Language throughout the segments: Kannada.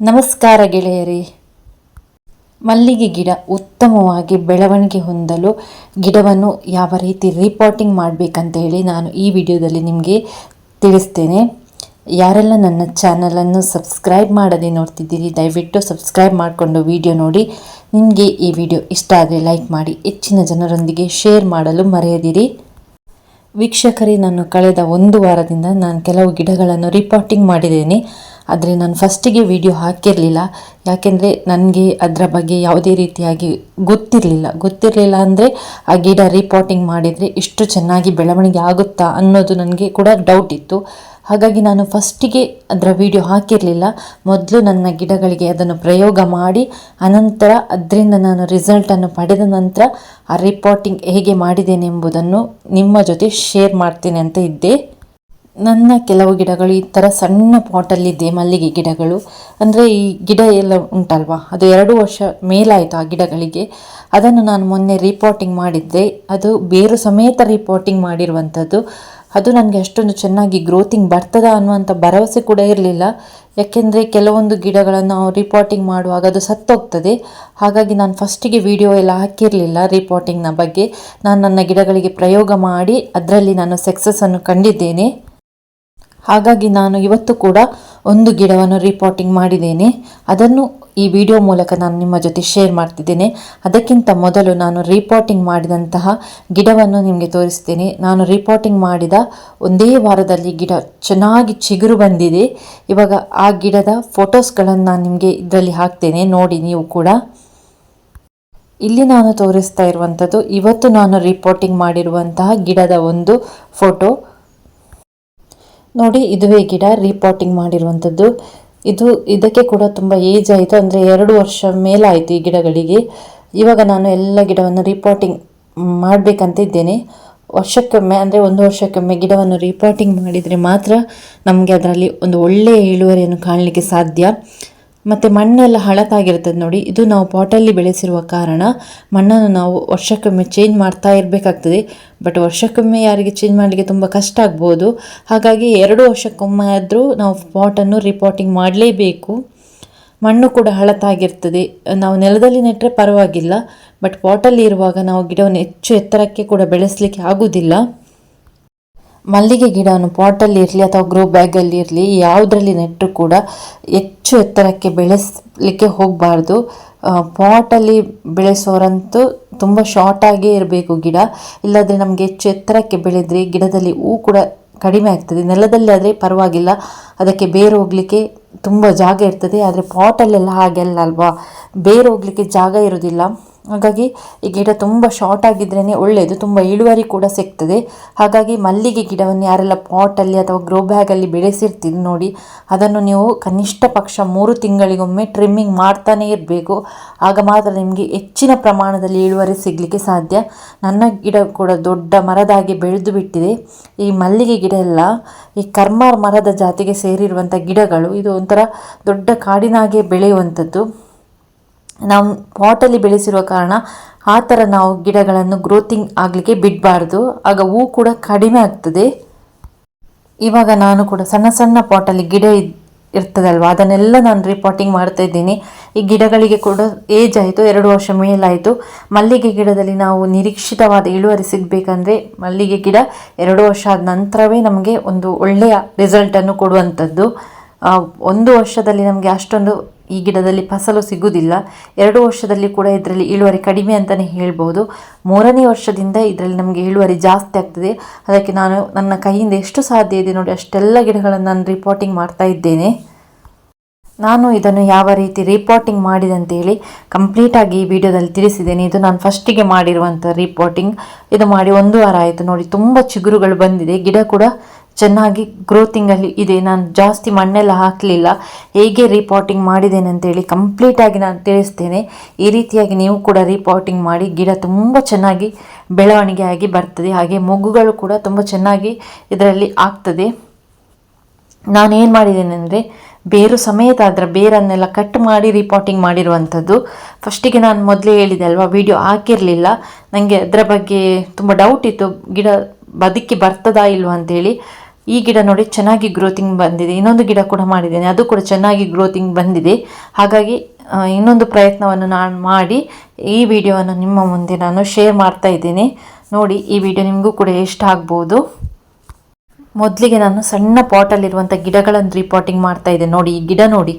ನಮಸ್ಕಾರ ಗೆಳೆಯರೇ. ಮಲ್ಲಿಗೆ ಗಿಡ ಉತ್ತಮವಾಗಿ ಬೆಳವಣಿಗೆ ಹೊಂದಲು ಗಿಡವನ್ನು ಯಾವ ರೀತಿ ರಿಪೋರ್ಟಿಂಗ್ ಮಾಡಬೇಕಂತ ಹೇಳಿ ನಾನು ಈ ವಿಡಿಯೋದಲ್ಲಿ ನಿಮಗೆ ತಿಳಿಸ್ತೇನೆ. ಯಾರೆಲ್ಲ ನನ್ನ ಚಾನಲನ್ನು ಸಬ್ಸ್ಕ್ರೈಬ್ ಮಾಡದೆ ನೋಡ್ತಿದ್ದೀರಿ, ದಯವಿಟ್ಟು ಸಬ್ಸ್ಕ್ರೈಬ್ ಮಾಡಿಕೊಂಡು ವಿಡಿಯೋ ನೋಡಿ. ನಿಮಗೆ ಈ ವಿಡಿಯೋ ಇಷ್ಟ ಆದರೆ ಲೈಕ್ ಮಾಡಿ, ಹೆಚ್ಚಿನ ಜನರೊಂದಿಗೆ ಶೇರ್ ಮಾಡಲು ಮರೆಯದಿರಿ. ವೀಕ್ಷಕರೇ, ನಾನು ಕಳೆದ ಒಂದು ವಾರದಿಂದ ನಾನು ಕೆಲವು ಗಿಡಗಳನ್ನು ರಿಪೋರ್ಟಿಂಗ್ ಮಾಡಿದ್ದೇನೆ. ಆದರೆ ನಾನು ಫಸ್ಟಿಗೆ ವಿಡಿಯೋ ಹಾಕಿರಲಿಲ್ಲ. ಯಾಕೆಂದರೆ ನನಗೆ ಅದರ ಬಗ್ಗೆ ಯಾವುದೇ ರೀತಿಯಾಗಿ ಗೊತ್ತಿರಲಿಲ್ಲ. ಗೊತ್ತಿರಲಿಲ್ಲ ಅಂದರೆ ಆ ಗಿಡ ರಿಪೋರ್ಟಿಂಗ್ ಮಾಡಿದರೆ ಇಷ್ಟು ಚೆನ್ನಾಗಿ ಬೆಳವಣಿಗೆ ಆಗುತ್ತಾ ಅನ್ನೋದು ನನಗೆ ಕೂಡ ಡೌಟ್ ಇತ್ತು. ಹಾಗಾಗಿ ನಾನು ಫಸ್ಟಿಗೆ ಅದರ ವಿಡಿಯೋ ಹಾಕಿರಲಿಲ್ಲ. ಮೊದಲು ನನ್ನ ಗಿಡಗಳಿಗೆ ಅದನ್ನು ಪ್ರಯೋಗ ಮಾಡಿ, ಅನಂತರ ಅದರಿಂದ ನಾನು ರಿಸಲ್ಟನ್ನು ಪಡೆದ ನಂತರ ಆ ರಿಪೋರ್ಟಿಂಗ್ ಹೇಗೆ ಮಾಡಿದ್ದೇನೆ ಎಂಬುದನ್ನು ನಿಮ್ಮ ಜೊತೆ ಶೇರ್ ಮಾಡ್ತೇನೆ ಅಂತ ಇದ್ದೆ. ನನ್ನ ಕೆಲವು ಗಿಡಗಳು, ಈ ಥರ ಸಣ್ಣ ಪಾಟಲ್ಲಿದೆ ಮಲ್ಲಿಗೆ ಗಿಡಗಳು. ಅಂದರೆ ಈ ಗಿಡ ಎಲ್ಲ ಉಂಟಲ್ವಾ? ಅದು ಎರಡು ವರ್ಷ ಮೇಲಾಯಿತು ಆ ಗಿಡಗಳಿಗೆ. ಅದನ್ನು ನಾನು ಮೊನ್ನೆ ರಿಪೋರ್ಟಿಂಗ್ ಮಾಡಿದ್ದೆ. ಅದು ಬೇರು ಸಮೇತ ರಿಪೋರ್ಟಿಂಗ್ ಮಾಡಿರುವಂಥದ್ದು. ಅದು ನನಗೆ ಅಷ್ಟೊಂದು ಚೆನ್ನಾಗಿ ಗ್ರೋತಿಂಗ್ ಬರ್ತದ ಅನ್ನುವಂಥ ಭರವಸೆ ಕೂಡ ಇರಲಿಲ್ಲ. ಯಾಕೆಂದರೆ ಕೆಲವೊಂದು ಗಿಡಗಳನ್ನು ರಿಪೋರ್ಟಿಂಗ್ ಮಾಡುವಾಗ ಅದು ಸತ್ತೋಗ್ತದೆ. ಹಾಗಾಗಿ ನಾನು ಫಸ್ಟಿಗೆ ವಿಡಿಯೋ ಎಲ್ಲ ಹಾಕಿರಲಿಲ್ಲ ರಿಪೋರ್ಟಿಂಗ್ನ ಬಗ್ಗೆ. ನಾನು ನನ್ನ ಗಿಡಗಳಿಗೆ ಪ್ರಯೋಗ ಮಾಡಿ, ಅದರಲ್ಲಿ ನಾನು ಸಕ್ಸಸ್ಸನ್ನು ಕಂಡಿದ್ದೇನೆ. ಹಾಗಾಗಿ ನಾನು ಇವತ್ತು ಕೂಡ ಒಂದು ಗಿಡವನ್ನು ರಿಪೋರ್ಟಿಂಗ್ ಮಾಡಿದ್ದೇನೆ. ಅದನ್ನು ಈ ವಿಡಿಯೋ ಮೂಲಕ ನಾನು ನಿಮ್ಮ ಜೊತೆ ಶೇರ್ ಮಾಡ್ತಿದ್ದೇನೆ. ಅದಕ್ಕಿಂತ ಮೊದಲು ನಾನು ರಿಪೋರ್ಟಿಂಗ್ ಮಾಡಿದಂತಹ ಗಿಡವನ್ನು ನಿಮಗೆ ತೋರಿಸ್ತೇನೆ. ನಾನು ರಿಪೋರ್ಟಿಂಗ್ ಮಾಡಿದ ಒಂದೇ ವಾರದಲ್ಲಿ ಗಿಡ ಚೆನ್ನಾಗಿ ಚಿಗುರು ಬಂದಿದೆ. ಇವಾಗ ಆ ಗಿಡದ ಫೋಟೋಸ್ಗಳನ್ನು ನಾನು ನಿಮಗೆ ಇದರಲ್ಲಿ ಹಾಕ್ತೇನೆ. ನೋಡಿ ನೀವು ಕೂಡ. ಇಲ್ಲಿ ನಾನು ತೋರಿಸ್ತಾ ಇರುವಂಥದ್ದು ಇವತ್ತು ನಾನು ರಿಪೋರ್ಟಿಂಗ್ ಮಾಡಿರುವಂತಹ ಗಿಡದ ಒಂದು ಫೋಟೋ ನೋಡಿ, ಇದುವೇ ಗಿಡ ರೀಪಾಟಿಂಗ್ ಮಾಡಿರುವಂಥದ್ದು ಇದು ಇದಕ್ಕೆ ಕೂಡ ತುಂಬ ಏಜ್ ಆಯಿತು, ಅಂದರೆ ಎರಡು ವರ್ಷ ಮೇಲಾಯಿತು ಈ ಗಿಡಗಳಿಗೆ. ಇವಾಗ ನಾನು ಎಲ್ಲ ಗಿಡವನ್ನು ರೀಪಾಟಿಂಗ್ ಮಾಡಬೇಕಂತ ಇದ್ದೇನೆ ವರ್ಷಕ್ಕೊಮ್ಮೆ, ಅಂದರೆ ಒಂದು ವರ್ಷಕ್ಕೊಮ್ಮೆ ಗಿಡವನ್ನು ರೀಪಾಟಿಂಗ್ ಮಾಡಿದರೆ ಮಾತ್ರ ನಮಗೆ ಅದರಲ್ಲಿ ಒಂದು ಒಳ್ಳೆಯ ಇಳುವರಿಯನ್ನು ಕಾಣಲಿಕ್ಕೆ ಸಾಧ್ಯ. ಮತ್ತು ಮಣ್ಣೆಲ್ಲ ಹಳತಾಗಿರ್ತದೆ ನೋಡಿ. ಇದು ನಾವು ಪಾಟಲ್ಲಿ ಬೆಳೆಸಿರುವ ಕಾರಣ ಮಣ್ಣನ್ನು ನಾವು ವರ್ಷಕ್ಕೊಮ್ಮೆ ಚೇಂಜ್ ಮಾಡ್ತಾ ಇರಬೇಕಾಗ್ತದೆ. ಬಟ್ ವರ್ಷಕ್ಕೊಮ್ಮೆ ಯಾರಿಗೆ ಚೇಂಜ್ ಮಾಡಲಿಕ್ಕೆ ತುಂಬ ಕಷ್ಟ ಆಗ್ಬೋದು. ಹಾಗಾಗಿ ಎರಡು ವರ್ಷಕ್ಕೊಮ್ಮೆ ಆದರೂ ನಾವು ಪಾಟನ್ನು ರಿಪೋರ್ಟಿಂಗ್ ಮಾಡಲೇಬೇಕು. ಮಣ್ಣು ಕೂಡ ಹಳತಾಗಿರ್ತದೆ. ನಾವು ನೆಲದಲ್ಲಿ ನೆಟ್ಟರೆ ಪರವಾಗಿಲ್ಲ. ಬಟ್ ಪಾಟಲ್ಲಿ ಇರುವಾಗ ನಾವು ಗಿಡವನ್ನು ಹೆಚ್ಚು ಎತ್ತರಕ್ಕೆ ಕೂಡ ಬೆಳೆಸಲಿಕ್ಕೆ ಆಗುವುದಿಲ್ಲ ಮಲ್ಲಿಗೆ ಗಿಡವನ್ನು ಪಾಟಲ್ಲಿ ಇರಲಿ ಅಥವಾ ಗ್ರೋ ಬ್ಯಾಗಲ್ಲಿ ಇರಲಿ, ಯಾವುದರಲ್ಲಿ ನೆಟ್ಟರು ಕೂಡ ಹೆಚ್ಚು ಎತ್ತರಕ್ಕೆ ಬೆಳೆಸಲಿಕ್ಕೆ ಹೋಗಬಾರ್ದು. ಪಾಟಲ್ಲಿ ಬೆಳೆಸೋರಂತೂ ತುಂಬ ಶಾರ್ಟಾಗೇ ಇರಬೇಕು ಗಿಡ. ಇಲ್ಲಾದರೆ ನಮಗೆ ಹೆಚ್ಚು ಎತ್ತರಕ್ಕೆ ಬೆಳೆದರೆ ಗಿಡದಲ್ಲಿ ಹೂ ಕೂಡ ಕಡಿಮೆ ಆಗ್ತದೆ. ನೆಲದಲ್ಲಿ ಆದರೆ ಪರವಾಗಿಲ್ಲ. ಅದಕ್ಕೆ ಬೇರು ಹೋಗಲಿಕ್ಕೆ ತುಂಬ ಜಾಗ ಇರ್ತದೆ. ಆದರೆ ಪಾಟಲ್ಲೆಲ್ಲ ಹಾಗೆಲ್ಲ ಅಲ್ವಾ? ಬೇರು ಹೋಗಲಿಕ್ಕೆ ಜಾಗ ಇರೋದಿಲ್ಲ. ಹಾಗಾಗಿ ಈ ಗಿಡ ತುಂಬ ಶಾರ್ಟ್ ಆಗಿದ್ರೇ ಒಳ್ಳೆಯದು ತುಂಬ ಇಳುವರಿ ಕೂಡ ಸಿಗ್ತದೆ. ಹಾಗಾಗಿ ಮಲ್ಲಿಗೆ ಗಿಡವನ್ನು ಯಾರೆಲ್ಲ ಪಾಟಲ್ಲಿ ಅಥವಾ ಗ್ರೋ ಬ್ಯಾಗಲ್ಲಿ ಬೆಳೆಸಿರ್ತೀರಿ ನೋಡಿ, ಅದನ್ನು ನೀವು ಕನಿಷ್ಠ ಪಕ್ಷ ಮೂರು ತಿಂಗಳಿಗೊಮ್ಮೆ ಟ್ರಿಮ್ಮಿಂಗ್ ಮಾಡ್ತಾನೇ ಇರಬೇಕು. ಆಗ ಮಾತ್ರ ನಿಮಗೆ ಹೆಚ್ಚಿನ ಪ್ರಮಾಣದಲ್ಲಿ ಇಳುವರಿ ಸಿಗಲಿಕ್ಕೆ ಸಾಧ್ಯ. ನನ್ನ ಗಿಡ ಕೂಡ ದೊಡ್ಡ ಮರದಾಗಿ ಬೆಳೆದು ಬಿಟ್ಟಿದೆ. ಈ ಮಲ್ಲಿಗೆ ಗಿಡ ಎಲ್ಲ ಈ ಕರ್ಮಾರ್ ಮರದ ಜಾತಿಗೆ ಸೇರಿರುವಂಥ ಗಿಡಗಳು, ಇದು ಒಂಥರ ದೊಡ್ಡ ಕಾಡಿನಾಗೆ ಬೆಳೆಯುವಂಥದ್ದು. ನಾವು ಪಾಟಲ್ಲಿ ಬೆಳೆಸಿರುವ ಕಾರಣ ಆ ಥರ ನಾವು ಗಿಡಗಳನ್ನು ಗ್ರೋತಿಂಗ್ ಆಗಲಿಕ್ಕೆ ಬಿಡಬಾರ್ದು. ಆಗ ಹೂ ಕೂಡ ಕಡಿಮೆ ಆಗ್ತದೆ. ಇವಾಗ ನಾನು ಕೂಡ ಸಣ್ಣ ಸಣ್ಣ ಪಾಟಲ್ಲಿ ಗಿಡ ಇರ್ತದಲ್ವ? ಅದನ್ನೆಲ್ಲ ನಾನು ರಿಪೋರ್ಟಿಂಗ್ ಮಾಡ್ತಾ ಇದ್ದೀನಿ. ಈ ಗಿಡಗಳಿಗೆ ಕೂಡ ಏಜ್ ಆಯಿತು, ಎರಡು ವರ್ಷ ಮೇಲಾಯಿತು. ಮಲ್ಲಿಗೆ ಗಿಡದಲ್ಲಿ ನಾವು ನಿರೀಕ್ಷಿತವಾದ ಇಳುವರಿ ಸಿಗಬೇಕಂದ್ರೆ ಮಲ್ಲಿಗೆ ಗಿಡ ಎರಡು ವರ್ಷ ಆದ ನಂತರವೇ ನಮಗೆ ಒಂದು ಒಳ್ಳೆಯ ರಿಸಲ್ಟನ್ನು ಕೊಡುವಂಥದ್ದು. ಒಂದು ವರ್ಷದಲ್ಲಿ ನಮಗೆ ಅಷ್ಟೊಂದು ಈ ಗಿಡದಲ್ಲಿ ಫಸಲು ಸಿಗುವುದಿಲ್ಲ. ಎರಡು ವರ್ಷದಲ್ಲಿ ಕೂಡ ಇದರಲ್ಲಿ ಇಳುವರಿ ಕಡಿಮೆ ಅಂತಲೇ ಹೇಳ್ಬೋದು. ಮೂರನೇ ವರ್ಷದಿಂದ ಇದರಲ್ಲಿ ನಮಗೆ ಇಳುವರಿ ಜಾಸ್ತಿ ಆಗ್ತದೆ. ಅದಕ್ಕೆ ನಾನು ನನ್ನ ಕೈಯಿಂದ ಎಷ್ಟು ಸಾಧ್ಯ ಇದೆ ನೋಡಿ, ಅಷ್ಟೆಲ್ಲ ಗಿಡಗಳನ್ನು ನಾನು ರಿಪೋರ್ಟಿಂಗ್ ಮಾಡ್ತಾ ಇದ್ದೇನೆ. ನಾನು ಇದನ್ನು ಯಾವ ರೀತಿ ರಿಪೋರ್ಟಿಂಗ್ ಮಾಡಿದಂತೇಳಿ ಕಂಪ್ಲೀಟಾಗಿ ಈ ವಿಡಿಯೋದಲ್ಲಿ ತಿಳಿಸಿದ್ದೇನೆ. ಇದು ನಾನು ಫಸ್ಟಿಗೆ ಮಾಡಿರುವಂಥ ರಿಪೋರ್ಟಿಂಗ್ ಇದು ಮಾಡಿ ಒಂದು ವಾರ ಆಯಿತು ನೋಡಿ, ತುಂಬ ಚಿಗುರುಗಳು ಬಂದಿದೆ. ಗಿಡ ಕೂಡ ಚೆನ್ನಾಗಿ ಗ್ರೋತಿಂಗಲ್ಲಿ ಇದೆ. ನಾನು ಜಾಸ್ತಿ ಮಣ್ಣೆಲ್ಲ ಹಾಕಲಿಲ್ಲ. ಹೇಗೆ ರಿಪೋರ್ಟಿಂಗ್ ಮಾಡಿದ್ದೇನೆ ಅಂತೇಳಿ ಕಂಪ್ಲೀಟಾಗಿ ನಾನು ತಿಳಿಸ್ತೇನೆ. ಈ ರೀತಿಯಾಗಿ ನೀವು ಕೂಡ ರಿಪೋರ್ಟಿಂಗ್ ಮಾಡಿ ಗಿಡ ತುಂಬ ಚೆನ್ನಾಗಿ ಬೆಳವಣಿಗೆ ಆಗಿ ಬರ್ತದೆ. ಹಾಗೆ ಮೊಗ್ಗುಗಳು ಕೂಡ ತುಂಬ ಚೆನ್ನಾಗಿ ಇದರಲ್ಲಿ ಆಗ್ತದೆ. ನಾನೇನು ಮಾಡಿದ್ದೇನೆ ಅಂದರೆ ಬೇರು ಸಮೇತ ಅದರ ಬೇರನ್ನೆಲ್ಲ ಕಟ್ ಮಾಡಿ ರಿಪೋರ್ಟಿಂಗ್ ಮಾಡಿರುವಂಥದ್ದು. ಫಸ್ಟಿಗೆ ನಾನು ಮೊದಲೇ ಹೇಳಿದೆ ಅಲ್ವಾ ವಿಡಿಯೋ ಹಾಕಿರಲಿಲ್ಲ. ನನಗೆ ಅದರ ಬಗ್ಗೆ ತುಂಬ ಡೌಟ್ ಇತ್ತು. ಗಿಡ ಬದುಕಿ ಬರ್ತದಾ ಇಲ್ವಾ ಅಂತೇಳಿ. ಈ ಗಿಡ ನೋಡಿ ಚೆನ್ನಾಗಿ ಗ್ರೋತಿಂಗ್ ಬಂದಿದೆ. ಇನ್ನೊಂದು ಗಿಡ ಕೂಡ ಮಾಡಿದ್ದೇನೆ. ಅದು ಕೂಡ ಚೆನ್ನಾಗಿ ಗ್ರೋತಿಂಗ್ ಬಂದಿದೆ. ಹಾಗಾಗಿ ಇನ್ನೊಂದು ಪ್ರಯತ್ನವನ್ನು ನಾನು ಮಾಡಿ ಈ ವಿಡಿಯೋವನ್ನು ನಿಮ್ಮ ಮುಂದೆ ನಾನು ಶೇರ್ ಮಾಡ್ತಾ ಇದ್ದೇನೆ. ನೋಡಿ, ಈ ವಿಡಿಯೋ ನಿಮಗೂ ಕೂಡ ಇಷ್ಟ ಆಗ್ಬೋದು. ಮೊದಲಿಗೆ ನಾನು ಸಣ್ಣ ಪಾಟಲ್ಲಿರುವಂಥ ಗಿಡಗಳನ್ನು ರಿಪೋರ್ಟಿಂಗ್ ಮಾಡ್ತಾ ಇದ್ದೆ. ನೋಡಿ, ಈ ಗಿಡ ನೋಡಿ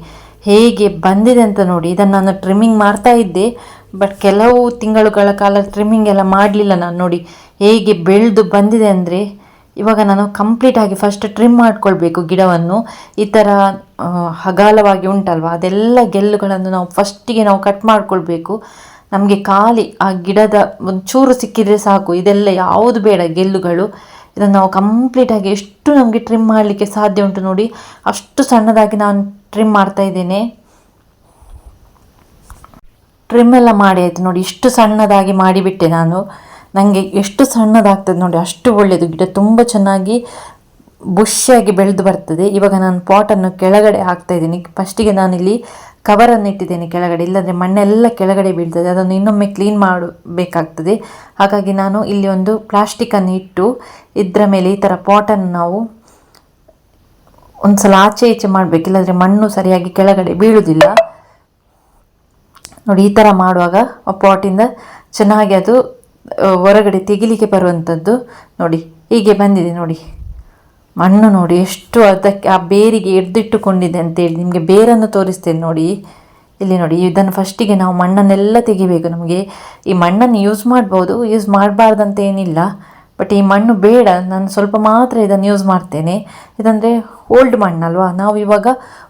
ಹೇಗೆ ಬಂದಿದೆ ಅಂತ ನೋಡಿ. ಇದನ್ನು ನಾನು ಟ್ರಿಮ್ಮಿಂಗ್ ಮಾಡ್ತಾ ಇದ್ದೆ. ಬಟ್ ಕೆಲವು ತಿಂಗಳುಗಳ ಕಾಲ ಟ್ರಿಮ್ಮಿಂಗ್ ಎಲ್ಲ ಮಾಡಲಿಲ್ಲ ನಾನು. ನೋಡಿ, ಹೇಗೆ ಬೆಳೆದು ಬಂದಿದೆ ಅಂದರೆ ಇವಾಗ ನಾನು ಕಂಪ್ಲೀಟ್ ಆಗಿ ಫಸ್ಟ್ ಟ್ರಿಮ್ ಮಾಡ್ಕೊಳ್ಬೇಕು ಗಿಡವನ್ನು. ಈ ಥರ ಹಗಾಲವಾಗಿ ಉಂಟಲ್ವ? ಅದೆಲ್ಲ ಗೆಲ್ಲುಗಳನ್ನು ನಾವು ಫಸ್ಟಿಗೆ ನಾವು ಕಟ್ ಮಾಡ್ಕೊಳ್ಬೇಕು. ನಮಗೆ ಖಾಲಿ ಆ ಗಿಡದ ಒಂಚೂರು ಸಿಕ್ಕಿದರೆ ಸಾಕು. ಇದೆಲ್ಲ ಯಾವುದು ಬೇಡ ಗೆಲ್ಲುಗಳು. ಇದನ್ನು ನಾವು ಕಂಪ್ಲೀಟಾಗಿ ಎಷ್ಟು ನಮಗೆ ಟ್ರಿಮ್ ಮಾಡಲಿಕ್ಕೆ ಸಾಧ್ಯ ಉಂಟು ನೋಡಿ, ಅಷ್ಟು ಸಣ್ಣದಾಗಿ ನಾನು ಟ್ರಿಮ್ ಮಾಡ್ತಾ ಇದ್ದೇನೆ. ಟ್ರಿಮ್ ಎಲ್ಲ ಮಾಡಿ ಆಯಿತು ನೋಡಿ, ಇಷ್ಟು ಸಣ್ಣದಾಗಿ ಮಾಡಿಬಿಟ್ಟೆ ನಾನು. ನನಗೆ ಎಷ್ಟು ಸಣ್ಣದಾಗ್ತದೆ ನೋಡಿ, ಅಷ್ಟು ಒಳ್ಳೆಯದು ಗಿಡ ತುಂಬ ಚೆನ್ನಾಗಿ ಬುಷಿಯಾಗಿ ಬೆಳೆದು ಬರ್ತದೆ. ಇವಾಗ ನಾನು ಪಾಟನ್ನು ಕೆಳಗಡೆ ಹಾಕ್ತಾ ಇದ್ದೀನಿ. ಫಸ್ಟಿಗೆ ನಾನಿಲ್ಲಿ ಕವರನ್ನು ಇಟ್ಟಿದ್ದೇನೆ ಕೆಳಗಡೆ. ಇಲ್ಲಾಂದರೆ ಮಣ್ಣೆಲ್ಲ ಕೆಳಗಡೆ ಬೀಳ್ತದೆ. ಅದನ್ನು ಇನ್ನೊಮ್ಮೆ ಕ್ಲೀನ್ ಮಾಡಬೇಕಾಗ್ತದೆ. ಹಾಗಾಗಿ ನಾನು ಇಲ್ಲಿ ಒಂದು ಪ್ಲಾಸ್ಟಿಕ್ಕನ್ನು ಇಟ್ಟು, ಇದರ ಮೇಲೆ ಈ ಥರ ಪಾಟನ್ನು ನಾವು ಒಂದು ಸಲ ಆಚೆ ಈಚೆ ಮಾಡಬೇಕು. ಇಲ್ಲಾಂದರೆ ಮಣ್ಣು ಸರಿಯಾಗಿ ಕೆಳಗಡೆ ಬೀಳುವುದಿಲ್ಲ ನೋಡಿ, ಈ ಥರ ಮಾಡುವಾಗ ಆ ಪಾಟಿಂದ ಚೆನ್ನಾಗಿ ಅದು ಹೊರಗಡೆ ತೆಗಿಲಿಕ್ಕೆ ಬರುವಂಥದ್ದು ನೋಡಿ, ಹೀಗೆ ಬಂದಿದೆ ನೋಡಿ. ಮಣ್ಣು ನೋಡಿ ಎಷ್ಟು ಅದಕ್ಕೆ ಆ ಬೇರಿಗೆ ಹಿಡ್ದಿಟ್ಟುಕೊಂಡಿದೆ ಅಂತೇಳಿ ನಿಮಗೆ ಬೇರನ್ನು ತೋರಿಸ್ತೇನೆ ನೋಡಿ. ಇಲ್ಲಿ ನೋಡಿ, ಇದನ್ನು ಫಸ್ಟಿಗೆ ನಾವು ಮಣ್ಣನ್ನೆಲ್ಲ ತೆಗಿಬೇಕು ನಮಗೆ. ಈ ಮಣ್ಣನ್ನು ಯೂಸ್ ಮಾಡ್ಬೋದು ಯೂಸ್ ಮಾಡಬಾರ್ದಂತ ಏನಿಲ್ಲ. ಬಟ್ ಈ ಮಣ್ಣು ಬೇಡ, ನಾನು ಸ್ವಲ್ಪ ಮಾತ್ರ ಇದನ್ನು ಯೂಸ್ ಮಾಡ್ತೇನೆ. ಇದಂದರೆ ಓಲ್ಡ್ ಮಣ್ಣಲ್ವಾ? ನಾವು ಇವಾಗ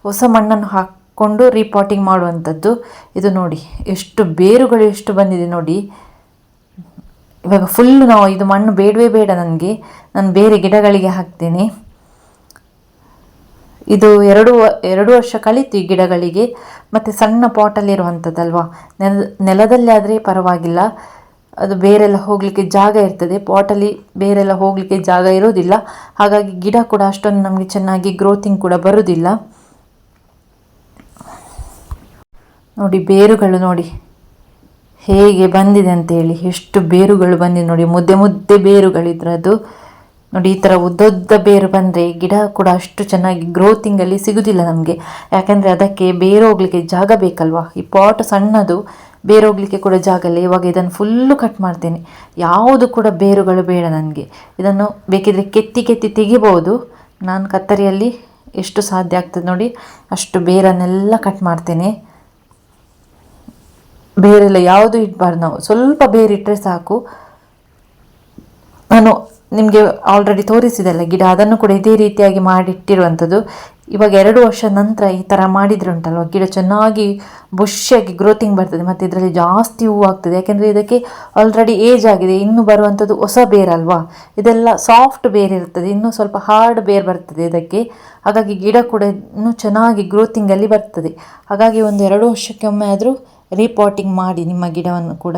ಹೊಸ ಮಣ್ಣನ್ನು ಹಾಕ್ಕೊಂಡು ರೀಪಾಟಿಂಗ್ ಮಾಡುವಂಥದ್ದು ಇದು ನೋಡಿ, ಎಷ್ಟು ಬೇರುಗಳು ಎಷ್ಟು ಬಂದಿದೆ ನೋಡಿ. ಇವಾಗ ಫುಲ್ಲು ನಾವು ಇದು ಮಣ್ಣು ಬೇಡವೇ ಬೇಡ ನನಗೆ. ನಾನು ಬೇರೆ ಗಿಡಗಳಿಗೆ ಹಾಕ್ತೇನೆ. ಇದು ಎರಡು ಎರಡು ವರ್ಷ ಕಳೀತು ಈ ಗಿಡಗಳಿಗೆ. ಮತ್ತು ಸಣ್ಣ ಪಾಟಲ್ಲಿರುವಂಥದ್ದಲ್ವಾ ನೆಲ, ನೆಲದಲ್ಲಿ ಆದರೆ ಪರವಾಗಿಲ್ಲ. ಅದು ಬೇರೆಲ್ಲ ಹೋಗಲಿಕ್ಕೆ ಜಾಗ ಇರ್ತದೆ. ಪಾಟಲ್ಲಿ ಬೇರೆಲ್ಲ ಹೋಗಲಿಕ್ಕೆ ಜಾಗ ಇರೋದಿಲ್ಲ ಹಾಗಾಗಿ ಗಿಡ ಕೂಡ ಅಷ್ಟೊಂದು ನಮಗೆ ಚೆನ್ನಾಗಿ ಗ್ರೋತಿಂಗ್ ಕೂಡ ಬರೋದಿಲ್ಲ. ನೋಡಿ, ಬೇರುಗಳು ನೋಡಿ. ಹೇಗೆ ಬಂದಿದೆ ಅಂತೇಳಿ ಎಷ್ಟು ಬೇರುಗಳು ಬಂದಿದೆ ನೋಡಿ. ಮುದ್ದೆ ಮುದ್ದೆ ಬೇರುಗಳು ಅದು ನೋಡಿ, ಈ ಥರ ಉದ್ದೊದ್ದ ಬೇರು ಬಂದರೆ ಗಿಡ ಕೂಡ ಅಷ್ಟು ಚೆನ್ನಾಗಿ ಗ್ರೋತಿಂಗಲ್ಲಿ ಸಿಗುವುದಿಲ್ಲ ನಮಗೆ. ಯಾಕಂದರೆ ಅದಕ್ಕೆ ಬೇರು ಹೋಗ್ಲಿಕ್ಕೆ ಜಾಗ ಬೇಕಲ್ವಾ? ಈ ಪಾಟ್ ಸಣ್ಣದು ಬೇರು ಹೋಗ್ಲಿಕ್ಕೆ ಕೂಡ ಜಾಗ ಇಲ್ಲ. ಇವಾಗ ಇದನ್ನು ಫುಲ್ಲು ಕಟ್ ಮಾಡ್ತೇನೆ. ಯಾವುದು ಕೂಡ ಬೇರುಗಳು ಬೇಡ ನನಗೆ. ಇದನ್ನು ಬೇಕಿದ್ರೆ ಕೆತ್ತಿ ಕೆತ್ತಿ ತೆಗಿಬೋದು. ನಾನು ಕತ್ತರಿಯಲ್ಲಿ ಎಷ್ಟು ಸಾಧ್ಯ ಆಗ್ತದೆ ನೋಡಿ. ಅಷ್ಟು ಬೇರನ್ನೆಲ್ಲ ಕಟ್ ಮಾಡ್ತೇನೆ. ಬೇರೆಲ್ಲ ಯಾವುದು ಇಡಬಾರ್ದು ನಾವು. ಸ್ವಲ್ಪ ಬೇರೆ ಇಟ್ಟರೆ ಸಾಕು. ನಾನು ನಿಮಗೆ ಆಲ್ರೆಡಿ ತೋರಿಸಿದೆಲ್ಲ ಗಿಡ, ಅದನ್ನು ಕೂಡ ಇದೇ ರೀತಿಯಾಗಿ ಮಾಡಿಟ್ಟಿರುವಂಥದ್ದು. ಇವಾಗ ಎರಡು ವರ್ಷ ನಂತರ ಈ ಥರ ಮಾಡಿದ್ರೆ ಉಂಟಲ್ವ ಗಿಡ ಚೆನ್ನಾಗಿ ಬುಷ್ಯಾಗಿ ಗ್ರೋತಿಂಗ್ ಬರ್ತದೆ, ಮತ್ತು ಇದರಲ್ಲಿ ಜಾಸ್ತಿ ಹೂವು ಆಗ್ತದೆ. ಯಾಕೆಂದರೆ ಇದಕ್ಕೆ ಆಲ್ರೆಡಿ ಏಜ್ ಆಗಿದೆ, ಇನ್ನು ಬರುವಂಥದ್ದು ಹೊಸ ಬೇರಲ್ವಾ ಇದೆಲ್ಲ ಸಾಫ್ಟ್ ಬೇರ್ ಇರ್ತದೆ, ಇನ್ನೂ ಸ್ವಲ್ಪ ಹಾರ್ಡ್ ಬೇರ್ ಬರ್ತದೆ ಇದಕ್ಕೆ. ಹಾಗಾಗಿ ಗಿಡ ಕೂಡ ಇನ್ನೂ ಚೆನ್ನಾಗಿ ಗ್ರೋತಿಂಗಲ್ಲಿ ಬರ್ತದೆ. ಹಾಗಾಗಿ ಒಂದು ಎರಡು ವರ್ಷಕ್ಕೆ ಒಮ್ಮೆ ಆದರೂ ರೀಪಾಟಿಂಗ್ ಮಾಡಿ ನಿಮ್ಮ ಗಿಡವನ್ನು ಕೂಡ.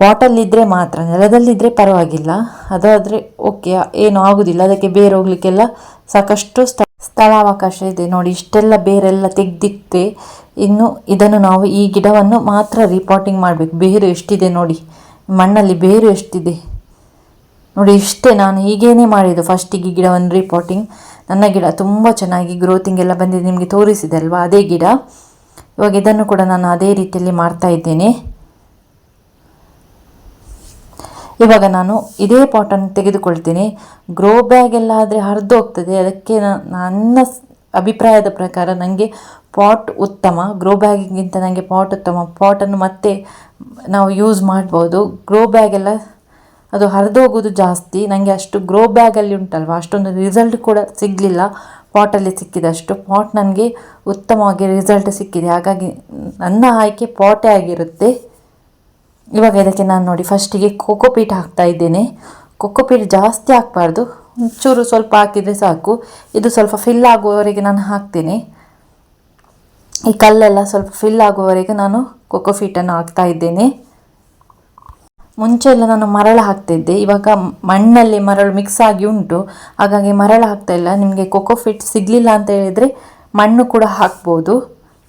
ಪಾಟಲ್ಲಿದ್ದರೆ ಮಾತ್ರ ನೆಲದಲ್ಲಿದ್ದರೆ ಪರವಾಗಿಲ್ಲ. ಅದಾದರೆ ಓಕೆ ಏನು ಆಗೋದಿಲ್ಲ. ಅದಕ್ಕೆ ಬೇರೆ ಹೋಗ್ಲಿಕ್ಕೆಲ್ಲ ಸಾಕಷ್ಟು ಸ್ಥ ಸ್ಥಳಾವಕಾಶ ಇದೆ. ನೋಡಿ, ಇಷ್ಟೆಲ್ಲ ಬೇರೆಲ್ಲ ತೆಗೆದಿಟ್ಟೆ ಇನ್ನು ಇದನ್ನು ನಾವು ಈ ಗಿಡವನ್ನು ಮಾತ್ರ ರಿಪೋರ್ಟಿಂಗ್ ಮಾಡಬೇಕು. ಬೇರು ಎಷ್ಟಿದೆ ನೋಡಿ. ಮಣ್ಣಲ್ಲಿ ಬೇರು ಎಷ್ಟಿದೆ. ನೋಡಿ, ಇಷ್ಟೇ ನಾನು ಹೀಗೇನೆ ಮಾಡಿದ್ದು. ಫಸ್ಟಿಗೆ ಗಿಡವನ್ನು ರಿಪೋರ್ಟಿಂಗ್ ನನ್ನ ಗಿಡ ತುಂಬ ಚೆನ್ನಾಗಿ ಗ್ರೋತಿಂಗ್ ಎಲ್ಲ ಬಂದಿದೆ. ನಿಮಗೆ ತೋರಿಸಿದೆ ಅಲ್ವಾ? ಅದೇ ಗಿಡ. ಇವಾಗ ಇದನ್ನು ಕೂಡ ನಾನು ಅದೇ ರೀತಿಯಲ್ಲಿ ಮಾಡ್ತಾ ಇದ್ದೇನೆ. ಇವಾಗ ನಾನು ಇದೇ ಪಾಟನ್ನು ತೆಗೆದುಕೊಳ್ತೀನಿ. ಗ್ರೋ ಬ್ಯಾಗ್ ಎಲ್ಲ ಆದರೆ ಹರಿದು ಹೋಗ್ತದೆ ಅದಕ್ಕೆ ನನ್ನ ಅಭಿಪ್ರಾಯದ ಪ್ರಕಾರ ನನಗೆ ಪಾಟ್ ಉತ್ತಮ ಗ್ರೋ ಬ್ಯಾಗಿಗಿಂತ ನನಗೆ ಪಾಟ್ ಉತ್ತಮ. ಪಾಟನ್ನು ಮತ್ತೆ ನಾವು ಯೂಸ್ ಮಾಡ್ಬೋದು. ಗ್ರೋ ಬ್ಯಾಗೆಲ್ಲ ಅದು ಹರಿದು ಹೋಗೋದು ಜಾಸ್ತಿ. ನನಗೆ ಅಷ್ಟು ಗ್ರೋ ಬ್ಯಾಗಲ್ಲಿ ಉಂಟಲ್ವ? ಅಷ್ಟೊಂದು ರಿಸಲ್ಟ್ ಕೂಡ ಸಿಗಲಿಲ್ಲ. ಪಾಟಲ್ಲಿ ಸಿಕ್ಕಿದಷ್ಟು ಪಾಟ್ ನನಗೆ ಉತ್ತಮವಾಗಿ ರಿಸಲ್ಟ್ ಸಿಕ್ಕಿದೆ. ಹಾಗಾಗಿ ನನ್ನ ಆಯ್ಕೆ ಪಾಟೇ ಆಗಿರುತ್ತೆ. ಇವಾಗ ಇದಕ್ಕೆ ನಾನು ನೋಡಿ ಫಸ್ಟಿಗೆ ಕೋಕೋಪೀಟ್ ಹಾಕ್ತಾ ಇದ್ದೇನೆ. ಕೋಕೋಪೀಟ್ ಜಾಸ್ತಿ ಹಾಕಬಾರ್ದು. ಒಂಚೂರು ಸ್ವಲ್ಪ ಹಾಕಿದರೆ ಸಾಕು. ಇದು ಸ್ವಲ್ಪ ಫಿಲ್ ಆಗುವವರೆಗೆ ನಾನು ಹಾಕ್ತೇನೆ. ಈ ಕಲ್ಲೆಲ್ಲ ಸ್ವಲ್ಪ ಫಿಲ್ ಆಗುವವರೆಗೆ ನಾನು ಕೋಕೋಫೀಟನ್ನು ಹಾಕ್ತಾ ಇದ್ದೇನೆ. ಮುಂಚೆ ಎಲ್ಲ ನಾನು ಮರಳು ಹಾಕ್ತಿದ್ದೆ ಇವಾಗ ಮಣ್ಣಲ್ಲಿ ಮರಳು ಮಿಕ್ಸ್ ಆಗಿ ಉಂಟು. ಹಾಗಾಗಿ ಮರಳು ಹಾಕ್ತಾ ಇಲ್ಲ. ನಿಮಗೆ ಕೋಕೋಫಿಟ್ ಸಿಗಲಿಲ್ಲ ಅಂತ ಹೇಳಿದರೆ ಮಣ್ಣು ಕೂಡ ಹಾಕ್ಬೋದು.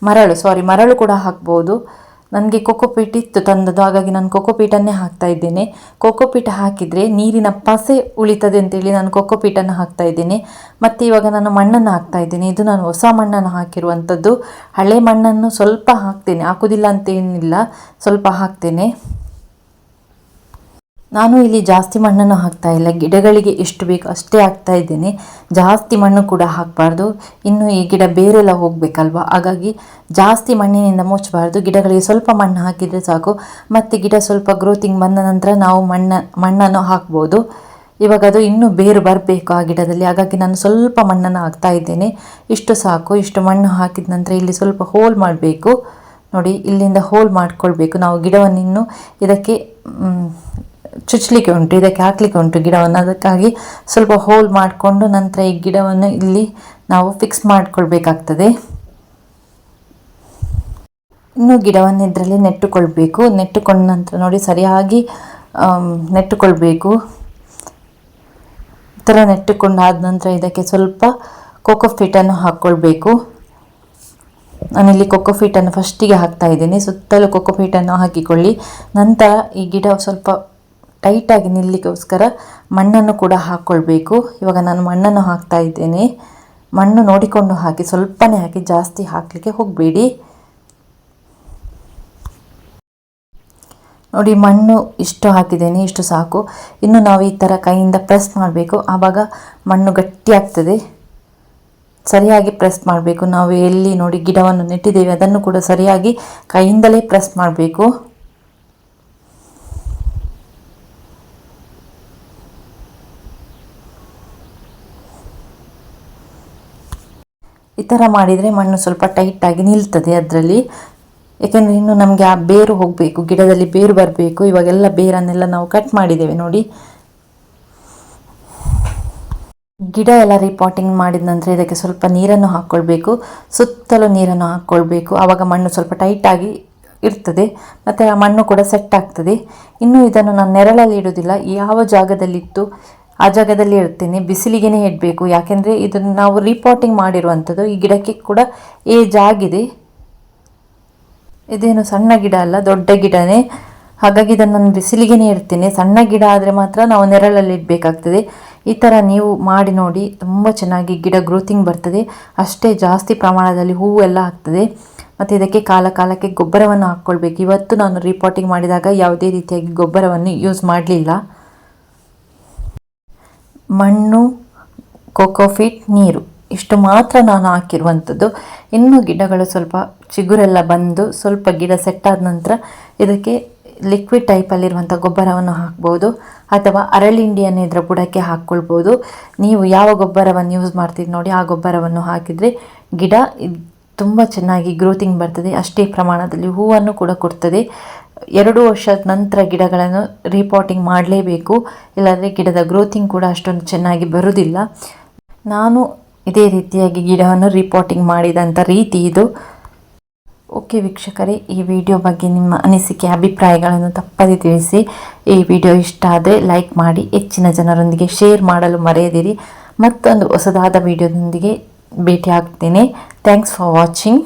ಮರಳು ಸಾರಿ ಮರಳು ಕೂಡ ಹಾಕ್ಬೋದು. ನನಗೆ ಕೋಕೋಪೀಟ್ ಇತ್ತು ತಂದದ್ದು, ಹಾಗಾಗಿ ನಾನು ಕೋಕೋಪೀಟನ್ನೇ ಹಾಕ್ತಾ ಇದ್ದೇನೆ. ಕೋಕೋಪೀಟ್ ಹಾಕಿದರೆ ನೀರಿನ ಪಸೆ ಉಳಿತದೆ ಅಂತೇಳಿ ನಾನು ಕೋಕೋಪೀಟನ್ನು ಹಾಕ್ತಾ ಇದ್ದೇನೆ. ಮತ್ತು ಇವಾಗ ನಾನು ಮಣ್ಣನ್ನು ಹಾಕ್ತಾ ಇದ್ದೇನೆ. ಇದು ನಾನು ಹೊಸ ಮಣ್ಣನ್ನು ಹಾಕಿರುವಂಥದ್ದು. ಹಳೆ ಮಣ್ಣನ್ನು ಸ್ವಲ್ಪ ಹಾಕ್ತೇನೆ. ಹಾಕೋದಿಲ್ಲ ಅಂತೇನಿಲ್ಲ ಸ್ವಲ್ಪ ಹಾಕ್ತೇನೆ. ನಾನು ಇಲ್ಲಿ ಜಾಸ್ತಿ ಮಣ್ಣನ್ನು ಹಾಕ್ತಾ ಇಲ್ಲ. ಗಿಡಗಳಿಗೆ ಎಷ್ಟು ಬೇಕು ಅಷ್ಟೇ ಹಾಕ್ತಾ ಇದ್ದೇನೆ. ಜಾಸ್ತಿ ಮಣ್ಣು ಕೂಡ ಹಾಕಬಾರ್ದು. ಇನ್ನು ಈ ಗಿಡ ಬೇರೆಲ್ಲ ಹೋಗಬೇಕಲ್ವ? ಹಾಗಾಗಿ ಜಾಸ್ತಿ ಮಣ್ಣಿನಿಂದ ಮುಚ್ಚಬಾರ್ದು. ಗಿಡಗಳಿಗೆ ಸ್ವಲ್ಪ ಮಣ್ಣು ಹಾಕಿದರೆ ಸಾಕು. ಮತ್ತು ಗಿಡ ಸ್ವಲ್ಪ ಗ್ರೋತಿಂಗ್ ಬಂದ ನಂತರ ನಾವು ಮಣ್ಣ, ಮಣ್ಣನ್ನು ಹಾಕ್ಬೋದು. ಇವಾಗ ಅದು ಇನ್ನೂ ಬೇರು ಬರಬೇಕು ಆ ಗಿಡದಲ್ಲಿ. ಹಾಗಾಗಿ ನಾನು ಸ್ವಲ್ಪ ಮಣ್ಣನ್ನು ಹಾಕ್ತಾ ಇದ್ದೇನೆ. ಇಷ್ಟು ಸಾಕು. ಇಷ್ಟು ಮಣ್ಣು ಹಾಕಿದ ನಂತರ ಇಲ್ಲಿ ಸ್ವಲ್ಪ ಹೋಲ್ ಮಾಡಬೇಕು. ನೋಡಿ, ಇಲ್ಲಿಂದ ಹೋಲ್ ಮಾಡ್ಕೊಳ್ಬೇಕು. ನಾವು ಗಿಡವನ್ನು ಇನ್ನೂ ಇದಕ್ಕೆ ಚುಚ್ಚಲಿಕ್ಕೆ ಉಂಟು, ಇದಕ್ಕೆ ಹಾಕಲಿಕ್ಕೆ ಉಂಟು ಗಿಡವನ್ನು. ಅದಕ್ಕಾಗಿ ಸ್ವಲ್ಪ ಹೋಲ್ ಮಾಡಿಕೊಂಡು ನಂತರ ಈ ಗಿಡವನ್ನು ಇಲ್ಲಿ ನಾವು ಫಿಕ್ಸ್ ಮಾಡಿಕೊಳ್ಬೇಕಾಗ್ತದೆ. ಇನ್ನು ಗಿಡವನ್ನು ಇದರಲ್ಲಿ ನೆಟ್ಟುಕೊಳ್ಬೇಕು. ನೆಟ್ಟುಕೊಂಡ ನಂತರ ನೋಡಿ ಸರಿಯಾಗಿ ನೆಟ್ಟುಕೊಳ್ಬೇಕು. ಈ ಥರ ನೆಟ್ಟುಕೊಂಡಾದ ನಂತರ ಇದಕ್ಕೆ ಸ್ವಲ್ಪ ಕೋಕೋ ಫಿಟನ್ನು ಹಾಕ್ಕೊಳ್ಬೇಕು. ನಾನಿಲ್ಲಿ ಕೊಕೊಫೀಟನ್ನು ಫಸ್ಟಿಗೆ ಹಾಕ್ತಾ ಇದ್ದೀನಿ. ಸುತ್ತಲೂ ಕೊಕೊಫೀಟನ್ನು ಹಾಕಿಕೊಳ್ಳಿ. ನಂತರ ಈ ಗಿಡ ಸ್ವಲ್ಪ ಟೈಟಾಗಿ ನಿಲ್ಲಲಿಕ್ಕೋಸ್ಕರ ಮಣ್ಣನ್ನು ಕೂಡ ಹಾಕ್ಕೊಳ್ಬೇಕು. ಇವಾಗ ನಾನು ಮಣ್ಣನ್ನು ಹಾಕ್ತಾ ಇದ್ದೇನೆ. ಮಣ್ಣು ನೋಡಿಕೊಂಡು ಹಾಕಿ, ಸ್ವಲ್ಪನೇ ಹಾಕಿ, ಜಾಸ್ತಿ ಹಾಕಲಿಕ್ಕೆ ಹೋಗಬೇಡಿ. ನೋಡಿ, ಮಣ್ಣು ಇಷ್ಟು ಹಾಕಿದ್ದೇನೆ, ಇಷ್ಟು ಸಾಕು. ಇನ್ನು ನಾವು ಈ ಥರ ಕೈಯಿಂದ ಪ್ರೆಸ್ ಮಾಡಬೇಕು. ಆವಾಗ ಮಣ್ಣು ಗಟ್ಟಿ ಆಗ್ತದೆ. ಸರಿಯಾಗಿ ಪ್ರೆಸ್ ಮಾಡಬೇಕು. ನಾವು ಎಲ್ಲಿ ನೋಡಿ ಗಿಡವನ್ನು ನೆಟ್ಟಿದ್ದೇವೆ, ಅದನ್ನು ಕೂಡ ಸರಿಯಾಗಿ ಕೈಯಿಂದಲೇ ಪ್ರೆಸ್ ಮಾಡಬೇಕು. ಈ ಥರ ಮಾಡಿದರೆ ಮಣ್ಣು ಸ್ವಲ್ಪ ಟೈಟಾಗಿ ನಿಲ್ತದೆ ಅದರಲ್ಲಿ. ಯಾಕೆಂದರೆ ಇನ್ನು ನಮಗೆ ಆ ಬೇರು ಹೋಗಬೇಕು, ಗಿಡದಲ್ಲಿ ಬೇರು ಬರಬೇಕು, ಇವಾಗೆಲ್ಲ ಬೇರನ್ನೆಲ್ಲ ನಾವು ಕಟ್ ಮಾಡಿದ್ದೇವೆ ನೋಡಿ. ಗಿಡ ಎಲ್ಲ ರಿಪಾಟಿಂಗ್ ಮಾಡಿದ ನಂತರ ಇದಕ್ಕೆ ಸ್ವಲ್ಪ ನೀರನ್ನು ಹಾಕ್ಕೊಳ್ಬೇಕು. ಸುತ್ತಲೂ ನೀರನ್ನು ಹಾಕ್ಕೊಳ್ಬೇಕು. ಆವಾಗ ಮಣ್ಣು ಸ್ವಲ್ಪ ಟೈಟಾಗಿ ಇರ್ತದೆ. ಮತ್ತು ಆ ಮಣ್ಣು ಕೂಡ ಸೆಟ್ ಆಗ್ತದೆ. ಇನ್ನು ಇದನ್ನು ನಾನು ನೆರಳಲ್ಲಿ ಇಡೋದಿಲ್ಲ. ಯಾವ ಜಾಗದಲ್ಲಿತ್ತು ಆ ಜಾಗದಲ್ಲಿ ಇರ್ತೀನಿ, ಬಿಸಿಲಿಗೆನೇ ಇಡಬೇಕು. ಯಾಕೆಂದರೆ ಇದನ್ನು ನಾವು ರೀಪಾಟಿಂಗ್ ಮಾಡಿರುವಂಥದ್ದು. ಈ ಗಿಡಕ್ಕೆ ಕೂಡ ಏಜ್ ಆಗಿದೆ. ಇದೇನು ಸಣ್ಣ ಗಿಡ ಅಲ್ಲ, ದೊಡ್ಡ ಗಿಡನೇ. ಹಾಗಾಗಿ ಇದನ್ನು ನಾನು ಬಿಸಿಲಿಗೆನೇ ಇಡ್ತೇನೆ. ಸಣ್ಣ ಗಿಡ ಆದರೆ ಮಾತ್ರ ನಾವು ನೆರಳಲ್ಲಿ ಇಡಬೇಕಾಗ್ತದೆ. ಈ ಥರ ನೀವು ಮಾಡಿ ನೋಡಿ. ತುಂಬ ಚೆನ್ನಾಗಿ ಗಿಡ ಗ್ರೋತಿಂಗ್ ಬರ್ತದೆ. ಅಷ್ಟೇ ಜಾಸ್ತಿ ಪ್ರಮಾಣದಲ್ಲಿ ಹೂವು ಎಲ್ಲ ಆಗ್ತದೆ. ಮತ್ತು ಇದಕ್ಕೆ ಕಾಲ ಕಾಲಕ್ಕೆ ಗೊಬ್ಬರವನ್ನು ಹಾಕ್ಕೊಳ್ಬೇಕು. ಇವತ್ತು ನಾನು ರಿಪೋರ್ಟಿಂಗ್ ಮಾಡಿದಾಗ ಯಾವುದೇ ರೀತಿಯಾಗಿ ಗೊಬ್ಬರವನ್ನು ಯೂಸ್ ಮಾಡಲಿಲ್ಲ. ಮಣ್ಣು ಕೋಕೋಫಿಟ್ ನೀರು. ಇಷ್ಟು ಮಾತ್ರ ನಾನು ಹಾಕಿರುವಂಥದ್ದು. ಇನ್ನು ಗಿಡಗಳು ಸ್ವಲ್ಪ ಚಿಗುರೆಲ್ಲ ಬಂದು ಸ್ವಲ್ಪ ಗಿಡ ಸೆಟ್ ಆದ ನಂತರ ಇದಕ್ಕೆ ಲಿಕ್ವಿಡ್ ಟೈಪಲ್ಲಿರುವಂಥ ಗೊಬ್ಬರವನ್ನು ಹಾಕ್ಬೋದು. ಅಥವಾ ಅರಳಿಂಡಿಯನ್ನು ಇದರ ಬುಡಕ್ಕೆ ಹಾಕ್ಕೊಳ್ಬೋದು. ನೀವು ಯಾವ ಗೊಬ್ಬರವನ್ನು ಯೂಸ್ ಮಾಡ್ತೀರಿ ನೋಡಿ, ಆ ಗೊಬ್ಬರವನ್ನು ಹಾಕಿದರೆ ಗಿಡ ತುಂಬ ಚೆನ್ನಾಗಿ ಗ್ರೋತಿಂಗ್ ಬರ್ತದೆ. ಅಷ್ಟೇ ಪ್ರಮಾಣದಲ್ಲಿ ಹೂವನ್ನು ಕೂಡ ಕೊಡ್ತದೆ. ಎರಡು ವರ್ಷದ ನಂತರ ಗಿಡಗಳನ್ನು ರಿಪೋರ್ಟಿಂಗ್ ಮಾಡಲೇಬೇಕು. ಇಲ್ಲಾಂದರೆ ಗಿಡದ ಗ್ರೋತಿಂಗ್ ಕೂಡ ಅಷ್ಟೊಂದು ಚೆನ್ನಾಗಿ ಬರುವುದಿಲ್ಲ ನಾನು ಇದೇ ರೀತಿಯಾಗಿ ಗಿಡವನ್ನು ರಿಪೋರ್ಟಿಂಗ್ ಮಾಡಿದಂಥ ರೀತಿ ಇದು. ಓಕೆ ವೀಕ್ಷಕರೇ, ಈ ವಿಡಿಯೋ ಬಗ್ಗೆ ನಿಮ್ಮ ಅನಿಸಿಕೆ, ಅಭಿಪ್ರಾಯಗಳನ್ನು ತಪ್ಪದೇ ತಿಳಿಸಿ. ಈ ವಿಡಿಯೋ ಇಷ್ಟ ಆದರೆ ಲೈಕ್ ಮಾಡಿ, ಹೆಚ್ಚಿನ ಜನರೊಂದಿಗೆ ಶೇರ್ ಮಾಡಲು ಮರೆಯದಿರಿ. ಮತ್ತೊಂದು ಹೊಸದಾದ ವಿಡಿಯೋದೊಂದಿಗೆ ಭೇಟಿ ಆಗ್ತೇನೆ ಥ್ಯಾಂಕ್ಸ್ ಫಾರ್ ವಾಚಿಂಗ್